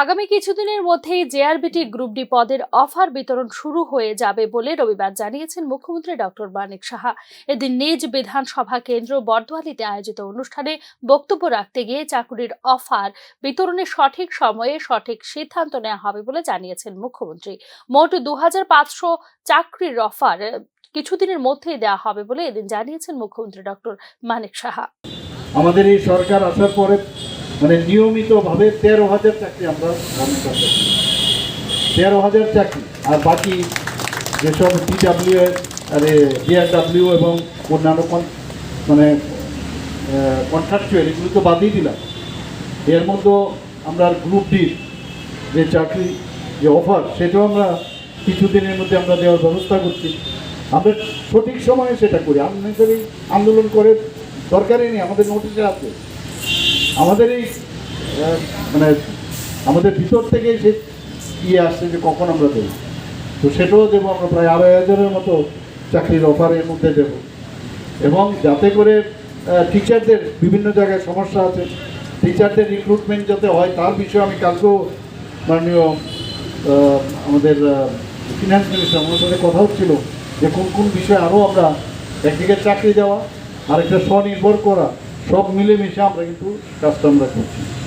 আগামী কিছুদিনের মধ্যেই জেআরবিটি গ্রুপ ডি পদের অফার বিতরণ শুরু হয়ে যাবে বলে রবিবার জানিয়েছেন মুখ্যমন্ত্রী ডক্টর মানিক সাহা। এদিন নিজ বিধানসভা কেন্দ্র বর্ধমানীতে আয়োজিত অনুষ্ঠানে বক্তব্য রাখতে গিয়ে চাকুরির অফার বিতরণের সঠিক সময়ে সঠিক সিদ্ধান্ত নেওয়া হবে বলে জানিয়েছেন মুখ্যমন্ত্রী। মোট দু হাজার পাঁচশো চাকরির অফার কিছুদিনের মধ্যেই দেওয়া হবে বলে এদিন জানিয়েছেন মুখ্যমন্ত্রী ডক্টর মানিক সাহা। আমাদের এই সরকার আসার পরে মানে নিয়মিতভাবে তেরো হাজার চাকরি আমরা তেরো হাজার চাকরি, আর বাকি যেসব ডিডাব্লিউ আরে ডিআরডাব্লিউ এবং অন্যান্য মানে কন্ট্রাকচুয়াল এগুলো তো বাদই দিলাম। এর মধ্যে আমরা গ্রুপ ডির যে চাকরি, যে অফার সেটাও আমরা কিছুদিনের মধ্যে আমরা দেওয়ার ব্যবস্থা করছি। আমরা সঠিক সময়ে সেটা করি। আননেসারি আন্দোলন করে দরকারই নেই, আমাদের নোটিশে আছে। আমাদের এই মানে আমাদের ভিতর থেকে সে ইয়ে আসছে যে কখন আমরা দেবো। তো সেটাও দেবো, আমরা প্রায় আড়াই হাজারের মতো চাকরির অফারের মধ্যে দেব। এবং যাতে করে টিচারদের বিভিন্ন জায়গায় সমস্যা আছে টিচারদের রিক্রুটমেন্ট যাতে হয়, তার বিষয়ে আমি কালকেও মাননীয় আমাদের ফিনান্স মিনিস্টার আমার সাথে কথা হচ্ছিল যে কোন কোন বিষয়ে আরও আমরা একদিকে চাকরি দেওয়া, আরেকটা স্বনির্ভর করা সব মিলেমিশে আমরা কিন্তু কাজটা আমরা করছি।